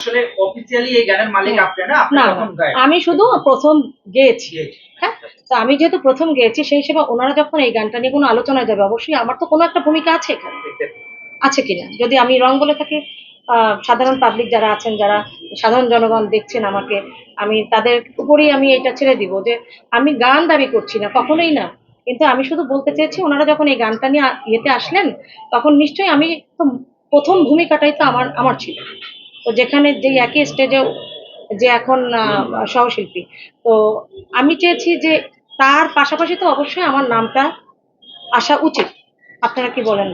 আসলে অফিসিয়ালি এই গানের মালিক। আপনি না আপনি গায়ক আমি শুধু প্রথম গেয়েছি। হ্যাঁ? তো আমি যেহেতু প্রথম গেয়েছি সেই হিসেবে ওনারা যখন এই গানটা নিয়ে কোনো আলোচনায় যাবে অবশ্যই আমার তো কোনো একটা ভূমিকা আছে এখানে। আছে কিনা? যদি আমি রং বলে থাকি সাধারণ পাবলিক যারা আছেন যারা সাধারণ জনগণ দেখছেন আমাকে আমি তাদের উপরেই আমি এটা ছেড়ে দিব যে আমি গান দাবি করছি না কখনোই না। কিন্তু আমি শুধু বলতে চেয়েছি ওনারা যখন এই গানটা নিয়ে ইয়েতে আসলেন তখন নিশ্চয়ই আমি তো প্রথম ভূমিকাটাই তো আমার আমার ছিল। তো যেখানে যে একই স্টেজে যে এখন সহশিল্পী। তো আমি চেয়েছি যে তার পাশাপাশি তো অবশ্যই আমার নামটা আসা উচিত। আপনারা কি বলেন?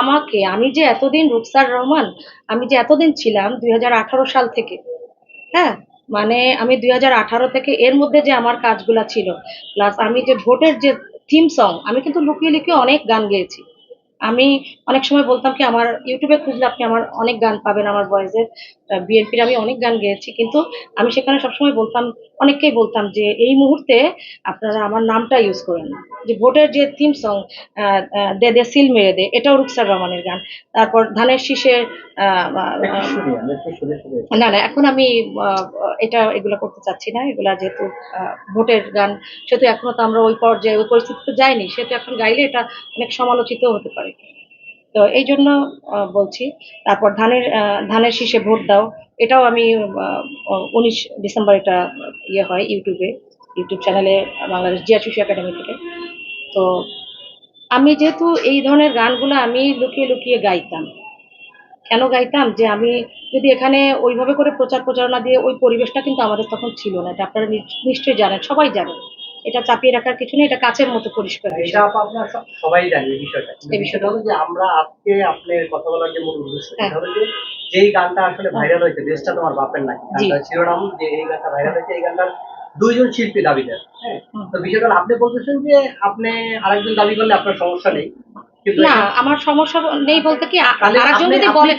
আমাকে, আমি যে এতদিন রুকসার রহমান, আমি যে এতদিন ছিলাম, দুই হাজার আঠারো সাল থেকে হ্যাঁ? মানে আমি দুই হাজার আঠারো থেকে এর মধ্যে যে আমার কাজগুলা ছিল প্লাস আমি যে ভোটের যে থিম সং আমি কিন্তু লুকিয়ে লুকিয়ে অনেক গান গেয়েছি। আমি অনেক সময় বলতাম কি, আমার ইউটিউবে খুঁজলে আপনি আমার অনেক গান পাবেন আমার ভয়েসের বিএনপির আমি অনেক গান গেয়েছি, কিন্তু আমি সেখানে সবসময় বলতাম, অনেককেই বলতাম যে, এই মুহূর্তে আপনারা আমার নামটা ইউজ করেন। না যে ভোটের যে থিম সং দে দে, সিল মেরে দে, এটাও রুকসার রহমানের গান। তারপর ধানের শীষের না না, এখন আমি এটা, এগুলো করতে চাচ্ছি না। এগুলা যেহেতু ভোটের গান, সেহেতু এখনও তো আমরা ওই পর্যায়ে, ওই পরিস্থিতিতে যাইনি। সেহেতু এখন গাইলে এটা অনেক সমালোচিত হতে পারে। তো এই জন্য বলছি, তারপর ধানের ধানের শীষে ভোট দাও। এটাও আমি উনিশ ডিসেম্বর এটা ইয়ে হয় ইউটিউবে ইউটিউব চ্যানেলে বাংলাদেশ জিয়া শিশু একাডেমি থেকে। তো আমি যেহেতু এই ধরনের গানগুলো আমি লুকিয়ে লুকিয়ে গাইতাম, কেন গাইতাম? যে আমি যদি এখানে ওইভাবে করে প্রচার প্রচারণা দিয়ে ওই পরিবেশটা কিন্তু আমাদের তখন ছিল না। এটা আপনারা নিশ্চয়ই জানেন, সবাই জানেন এটা চাপিয়ে রাখার কিছু নেই এটা কাছের মতো পরিষ্কার এটা আপনারা সবাই জানি এই বিষয়টা। এই বিষয়টা। হলো যে আমরা আজকে আপনার কথা বলার যে মূল উদ্দেশ্য হ্যাঁ। সেটা হলো যে যেই গানটা আসলে ভাইরাল হয়েছে দেশটা তোমার বাপের নাকি? গানটা শিরোনাম যে এই গানটা ভাইরাল হয়েছে এই গানটার দুইজন শিল্পী দাবিদার হ্যাঁ? তো বিষয়টা আপনি বলতেছেন যে আপনি আরেকজন দাবি করলে আপনার সমস্যা নেই। না আমার সমস্যা নেই বলতে কি আরেকজন যদি বলে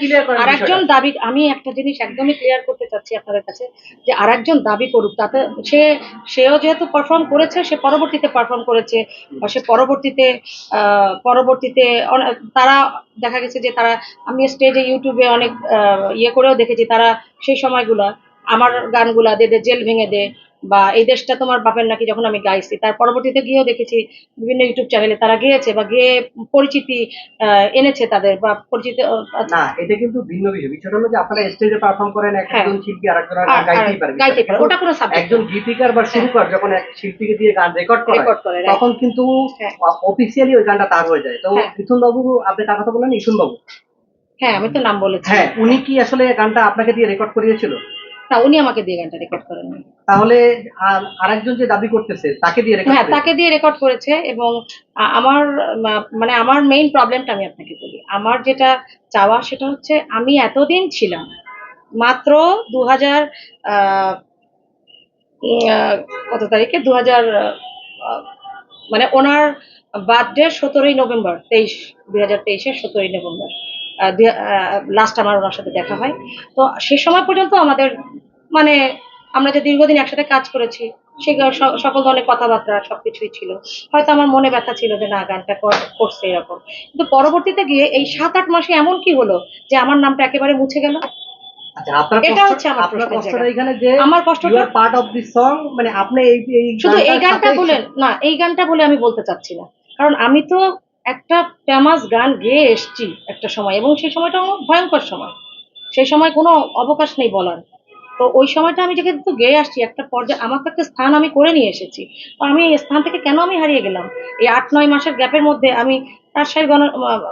আরেকজন দাবি আমি একটা জিনিস একদমই ক্লিয়ার করতে চাচ্ছি আপনাদের কাছে যে আরেকজন দাবি করুক তাতে সে সেও যেহেতু পারফর্ম করেছে সে পরবর্তীতে পারফর্ম করেছে বা সে পরবর্তীতে আহ, পরবর্তীতে তারা দেখা গেছে যে তারা আমি স্টেজে ইউটিউবে অনেক আহ, ইয়ে করেও দেখেছি তারা সেই সময়গুলা আমার গানগুলা দে দে জেল ভেঙে দে বা এই দেশটা তোমার বাপের নাকি যখন আমি গাইছি তার পরবর্তীতে গিয়েও দেখেছি বিভিন্ন ইউটিউব চ্যানেলে তারা গিয়েছে বা গিয়ে পরিচিতি এনেছে তাদের বা পরিচিত না এটা কিন্তু ভিন্ন বিষয়। বিষয়টা হলো যে আপনারা স্টেজে পারফর্ম করেন হ্যাঁ। একজন শিল্পী আরেকজন আর আর- গাইতেই পারে গাইতেই পারে। ওটা কোনো subject একজন গীতিকার বা সুরকার যখন এক শিল্পীকে দিয়ে গান রেকর্ড করে তখন কিন্তু হ্যাঁ। অফিসিয়ালি ওই গানটা তার হয়ে যায়। তো হ্যাঁ। মিথুন বাবু আপনি তার কথা বললেন ইসুন বাবু হ্যাঁ আমি তো নাম বলেছি। হ্যাঁ উনি কি আসলে গানটা আপনাকে দিয়ে রেকর্ড করিয়েছিল? না উনি আমাকে দিয়ে গানটা রেকর্ড করেন। তাহলে আর- আরেকজন যে দাবি করতেছে তাকে দিয়ে রেকর্ড হ্যাঁ তাকে দিয়ে রেকর্ড করেছে এবং আমার মানে আমার মেইন প্রবলেমটা আমি আপনাকে বলি। আমার যেটা চাওয়া সেটা হচ্ছে আমি এতদিন ছিলাম মাত্র দু হাজার কত তারিখে? দু হাজার মানে ওনার বার্থডে সতেরোই নভেম্বর তেইশ দুই হাজার তেইশের সতেরোই নভেম্বর। লাস্ট আমার ওনার সাথে দেখা হয়। তো সে সময় পর্যন্ত আমাদের মানে আমরা যে দীর্ঘদিন একসাথে কাজ করেছি সে সকল ধরনের কথাবার্তা সবকিছুই ছিল। হয়তো আমার মনে ব্যথা ছিল যে না গানটা কর- করছে এরকম। কিন্তু পরবর্তীতে গিয়ে এই সাত আট মাসে এমন কি হলো যে আমার নামটা একেবারে মুছে গেল? আচ্ছা এটা হচ্ছে আমার আপনার প্রশ্নের কষ্টটা জায়গা। এখানে যে আমার কষ্টটা পার্ট অফ দি সং মানে আপনি এই শুধু এই গানটা সাথে- বলে না এই গানটা বলে আমি বলতে চাচ্ছি না। কারণ আমি তো একটা ফেমাস গান গেয়ে এসছি একটা সময়, এবং সেই সময়টা আমার ভয়ঙ্কর সময়। সেই সময় কোনো অবকাশ নেই বলার। তো ওই সময়টা আমি যেহেতু গেয়ে আসছি, একটা পর্যায়ে আমার তো একটা স্থান আমি করে নিয়ে এসেছি। তো আমি এই স্থান থেকে কেন আমি হারিয়ে গেলাম? এই আট, নয় মাসের গ্যাপের মধ্যে আমি রাজশাহী গণ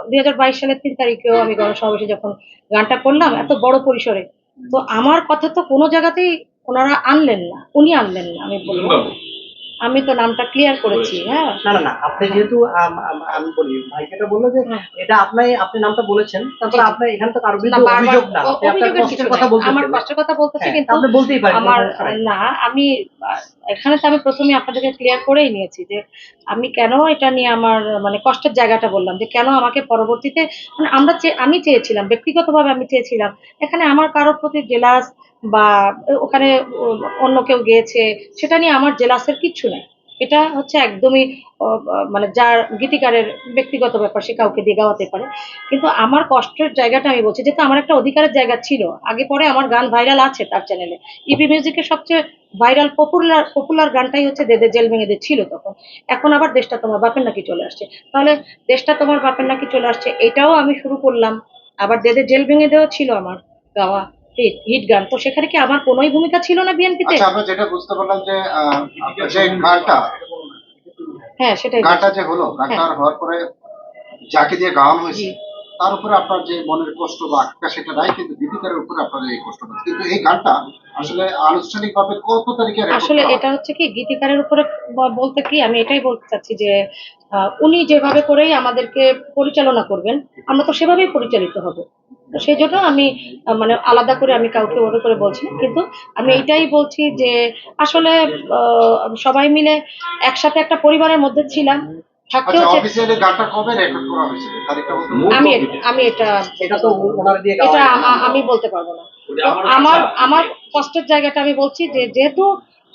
দুই হাজার বাইশ সালের তিন তারিখেও আমি গণসমাবেশে যখন গানটা করলাম, এত বড় পরিসরে। তো আমার কথা তো কোনো জায়গাতেই ওনারা আনলেন না, উনি আনলেন না, আমি বলব। আমি তো নামটা ক্লিয়ার করেছি হ্যাঁ না না না আপনি যেহেতু আম- বলি ভাই যেটা বলল যে হ্যাঁ। এটা আপনি আপনি নামটা বলেছেন তারপর। আপনার এখানে তো কারও বিরুদ্ধে অভিযোগ না আপনি আপনার কষ্টের কথা। বলতেছেন আমার কষ্টের কথা বলতেছি হ্যাঁ, কিন্তু আপনি বলতেই পারেন আমার। না আমি এখানে তো আমি প্রথমে আপনাদেরকে ক্লিয়ার করেই নিয়েছি যে আমি কেন এটা নিয়ে আমার মানে কষ্টের জায়গাটা বললাম যে কেন আমাকে পরবর্তীতে মানে আমরা আমি চেয়েছিলাম ব্যক্তিগতভাবে আমি চেয়েছিলাম এখানে আমার কারোর প্রতি জেলাস বা ওখানে অন্য কেউ গিয়েছে সেটা নিয়ে আমার জেলাসের কিচ্ছু নেই এটা হচ্ছে একদমই মানে যার গীতিকারের ব্যক্তিগত ব্যাপার সে কাউকে দিয়ে গাওয়াতে পারে। কিন্তু আমার কষ্টের জায়গাটা আমি বলছি, যেহেতু আমার একটা অধিকারের জায়গা ছিল, আগে পরে আমার গান ভাইরাল আছে তার চ্যানেলে ইপি মিউজিকের সবচেয়ে ভাইরাল পপুলার পপুলার গানটাই হচ্ছে দেদে জেল ভেঙে ছিল তখন। এখন আবার দেশটা তোমার বাপের নাকি চলে আসছে। তাহলে দেশটা তোমার বাপের নাকি চলে আসছে, এটাও আমি শুরু করলাম। আবার দেদে জেল ভেঙে দেওয়া ছিল আমার গাওয়া। হিট গান। তো সেখানে কি আমার কোনোই ভূমিকা ছিল না বিএনপিতে আচ্ছা আমরা যেটা বুঝতে পারলাম যে যে গানটা হ্যাঁ সেটাই গানটা যে হলো গানটা হওয়ার পরে যাকে দিয়ে গাওয়ানো হয়েছে তার উপরে আপনার যে মনের কষ্ট বা আকাঙ্ক্ষা সেটা নাই কিন্তু গীতিকারের উপরে আপনার এই কষ্ট কিন্তু এই গানটা আসলে আনুষ্ঠানিক ভাবে কত তারিখে আসলে এটা হচ্ছে কি গীতিকারের উপরে বলতে কি আমি এটাই বলতে চাচ্ছি যে উনি যেভাবে করেই আমাদেরকে পরিচালনা করবেন আমরা তো সেভাবেই পরিচালিত হব। তো সেই জন্য আমি মানে আলাদা করে আমি কাউকে ওভাবে করে বলছি না কিন্তু আমি এইটাই বলছি যে আসলে আহ, সবাই মিলে একসাথে একটা পরিবারের মধ্যে ছিলাম থাকতেও আচ্ছা? আমি আমি এটা এটা তো ওনার দিয়ে গাওয়া এটা। আ- আমি বলতে পারব না তো আমার আমার কষ্টের জায়গাটা আমি বলছি যে যেহেতু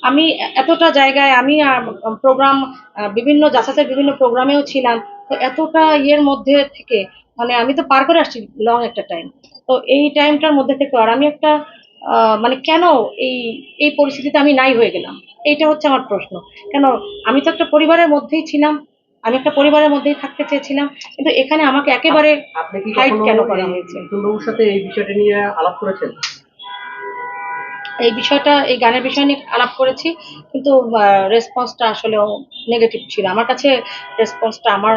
আমি এতটা জায়গায় আমি প্রোগ্রাম বিভিন্ন জাসাসের বিভিন্ন প্রোগ্রামেও ছিলাম তো এতটা ইয়ের মধ্যে থেকে মানে আমি তো পার করে আসছি লং একটা টাইম তো এই টাইমটার মধ্যে থেকে আর আমি একটা মানে কেন এই এই পরিস্থিতিতে আমি নাই হয়ে গেলাম? এইটা হচ্ছে আমার প্রশ্ন। কেন আমি তো একটা পরিবারের মধ্যেই ছিলাম আমি একটা পরিবারের মধ্যেই থাকতে চেয়েছিলাম কিন্তু এখানে আমাকে একেবারে কখনো কেন করা হয়েছে? সাথে এই বিষয়টা নিয়ে আলাপ করেছেন? এই বিষয়টা এই গানের বিষয় নিয়ে আলাপ করেছি কিন্তু রেসপন্সটা আসলে নেগেটিভ ছিল। আমার কাছে রেসপন্সটা আমার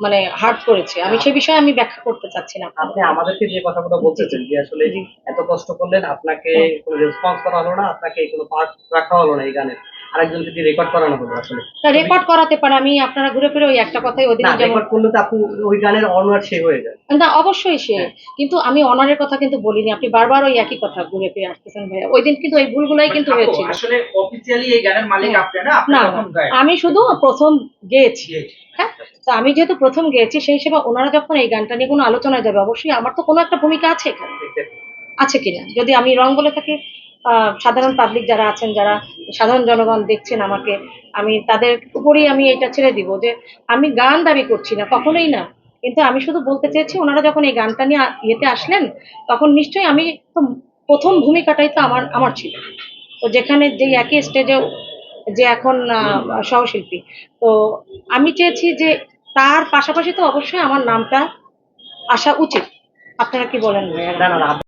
মানে হার্ট করেছে। আমি সেই বিষয়ে আমি ব্যাখ্যা করতে চাচ্ছি না। আপনি আমাদেরকে যে কথাগুলো বলতেছেন যে আসলে। এত কষ্ট করলেন আপনাকে কোনো রেসপন্স করা হলো না আপনাকে কোনো পার্ট রাখা হলো না এই গানের। আরেকজন যদি রেকর্ড করানো হলো আসলে। রেকর্ড করাতে পারে আমি আপনারা ঘুরে ফিরে ওই একটা কথাই ওদিন না রেকর্ড করলে তো আপনি ওই গানের অনার সে হয়ে যায়। না অবশ্যই সে। কিন্তু আমি অনারের কথা কিন্তু বলিনি আপনি বারবার ওই একই কথা ঘুরে ফিরে আসতেছেন ভাইয়া। ওই দিন কিন্তু ওই ভুলগুলাই কিন্তু আপু, হয়েছিল। আসলে অফিসিয়ালি এই গানের মালিক হ্যাঁ। আপনি না আপনি না আমি শুধু প্রথম গেয়েছি। হ্যাঁ? তো আমি যেহেতু প্রথম গেয়েছি সেই হিসেবে ওনারা যখন এই গানটা নিয়ে কোনো আলোচনায় যাবে অবশ্যই আমার তো কোনো একটা ভূমিকা আছে এখানে। আছে কিনা? যদি আমি রং বলে থাকি সাধারণ পাবলিক যারা আছেন, যারা সাধারণ জনগণ দেখছেন আমাকে, আমি তাদের উপরেই আমি এটা ছেড়ে দিব যে আমি গান দাবি করছি না, কখনোই না। কিন্তু আমি শুধু বলতে চেয়েছি, ওনারা যখন এই গানটা নিয়ে ইয়েতে আসলেন, তখন নিশ্চয়ই আমি তো প্রথম ভূমিকাটাই তো আমার আমার ছিল। তো যেখানে যে একই স্টেজে যে এখন সহশিল্পী। তো আমি চেয়েছি যে তার পাশাপাশি তো অবশ্যই আমার নামটা আসা উচিত। আপনারা কি বলেন?